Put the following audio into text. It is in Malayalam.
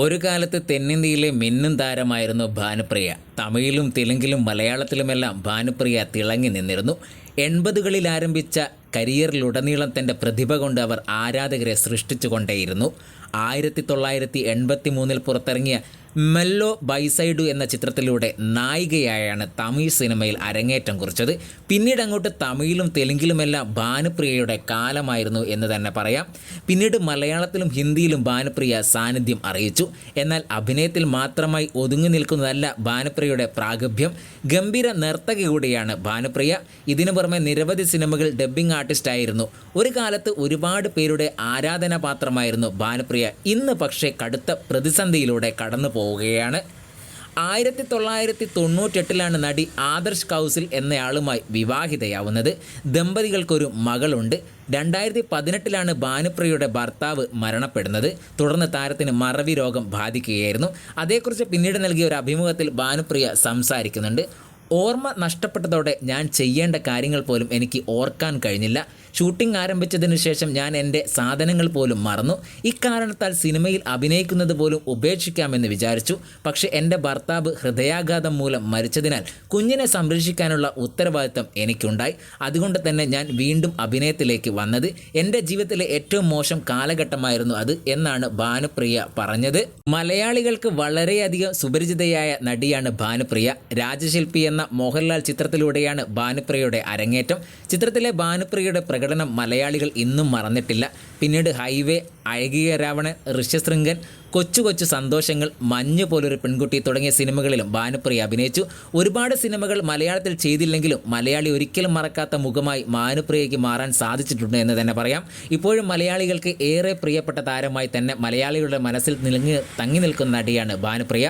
ഒരു കാലത്ത് തെന്നിന്ത്യയിലെ മിന്നും താരമായിരുന്നു ഭാനുപ്രിയ. തമിഴിലും തെലുങ്കിലും മലയാളത്തിലുമെല്ലാം ഭാനുപ്രിയ തിളങ്ങി നിന്നിരുന്നു. എൺപതുകളിൽ ആരംഭിച്ച കരിയറിലുടനീളം തന്റെ പ്രതിഭ കൊണ്ട് അവർ ആരാധകരെ സൃഷ്ടിച്ചുകൊണ്ടേയിരുന്നു ആയിരത്തി തൊള്ളായിരത്തി എൺപത്തി മൂന്നിൽ പുറത്തിറങ്ങിയ മെല്ലോ ബൈസൈഡു എന്ന ചിത്രത്തിലൂടെ നായികയായാണ് തമിഴ് സിനിമയിൽ അരങ്ങേറ്റം കുറിച്ചത്. പിന്നീട് അങ്ങോട്ട് തമിഴിലും തെലുങ്കിലുമെല്ലാം ഭാനുപ്രിയയുടെ കാലമായിരുന്നു എന്ന് തന്നെ പറയാം. പിന്നീട് മലയാളത്തിലും ഹിന്ദിയിലും ഭാനുപ്രിയ സാന്നിധ്യം അറിയിച്ചു. എന്നാൽ അഭിനയത്തിൽ മാത്രമായി ഒതുങ്ങി നിൽക്കുന്നതല്ല ഭാനുപ്രിയയുടെ പ്രാഗഭ്യം. ഗംഭീര നർത്തകി കൂടിയാണ് ഭാനുപ്രിയ. ഇതിനു പുറമെ നിരവധി സിനിമകൾ ഡബ്ബിംഗ് ആർട്ടിസ്റ്റായിരുന്നു. ഒരു കാലത്ത് ഒരുപാട് പേരുടെ ആരാധനാപാത്രമായിരുന്നു ഭാനുപ്രിയ ഇന്ന് പക്ഷേ കടുത്ത പ്രതിസന്ധിയിലൂടെ കടന്നു പോവുകയാണ്. ആയിരത്തി തൊള്ളായിരത്തി തൊണ്ണൂറ്റെട്ടിലാണ് നടി ആദർശ് കൗസിൽ എന്നയാളുമായി വിവാഹിതയാവുന്നത്. ദമ്പതികൾക്കൊരു മകളുണ്ട്. രണ്ടായിരത്തി പതിനെട്ടിലാണ് ഭാനുപ്രിയയുടെ ഭർത്താവ് മരണപ്പെടുന്നത്. തുടർന്ന് താരത്തിന് മറവി രോഗം ബാധിക്കുകയായിരുന്നു. അതേക്കുറിച്ച് പിന്നീട് നൽകിയ ഒരു അഭിമുഖത്തിൽ ഭാനുപ്രിയ സംസാരിക്കുന്നുണ്ട്. ഓർമ്മ നഷ്ടപ്പെട്ടതോടെ ഞാൻ ചെയ്യേണ്ട കാര്യങ്ങൾ പോലും എനിക്ക് ഓർക്കാൻ കഴിഞ്ഞില്ല. ഷൂട്ടിംഗ് ആരംഭിച്ചതിനു ശേഷം ഞാൻ എന്റെ സാധനങ്ങൾ പോലും മറന്നു. ഇക്കാരണത്താൽ സിനിമയിൽ അഭിനയിക്കുന്നത് പോലും ഉപേക്ഷിക്കാമെന്ന് വിചാരിച്ചു. പക്ഷേ എന്റെ ഭർത്താവ് ഹൃദയാഘാതം മൂലം മരിച്ചതിനാൽ കുഞ്ഞിനെ സംരക്ഷിക്കാനുള്ള ഉത്തരവാദിത്തം എനിക്കുണ്ടായി. അതുകൊണ്ട് തന്നെ ഞാൻ വീണ്ടും അഭിനയത്തിലേക്ക് വന്നത്. എന്റെ ജീവിതത്തിലെ ഏറ്റവും മോശം കാലഘട്ടമായിരുന്നു അത് എന്നാണ് ഭാനുപ്രിയ പറഞ്ഞത്. മലയാളികൾക്ക് വളരെയധികം സുപരിചിതയായ നടിയാണ് ഭാനുപ്രിയ. രാജശില്പി എന്ന മോഹൻലാൽ ചിത്രത്തിലൂടെയാണ് ഭാനുപ്രിയയുടെ അരങ്ങേറ്റം. ചിത്രത്തിലെ ഭാനുപ്രിയയുടെ പ്രകടനം മലയാളികൾ ഇന്നും മറന്നിട്ടില്ല. പിന്നീട് ഹൈവേ അഴകിയ രാവണൻ ഋഷ്യശൃംഗൻ കൊച്ചു കൊച്ചു സന്തോഷങ്ങൾ മഞ്ഞ് പോലൊരു പെൺകുട്ടി തുടങ്ങിയ സിനിമകളിലും ഭാനുപ്രിയ അഭിനയിച്ചു. ഒരുപാട് സിനിമകൾ മലയാളത്തിൽ ചെയ്തില്ലെങ്കിലും മലയാളി ഒരിക്കലും മറക്കാത്ത മുഖമായി ഭാനുപ്രിയയ്ക്ക് മാറാൻ സാധിച്ചിട്ടുണ്ട് എന്ന് തന്നെ പറയാം. ഇപ്പോഴും മലയാളികൾക്ക് ഏറെ പ്രിയപ്പെട്ട താരമായി തന്നെ മലയാളികളുടെ മനസ്സിൽ നിലങ്ങി തങ്ങി നിൽക്കുന്ന നടിയാണ് ഭാനുപ്രിയ.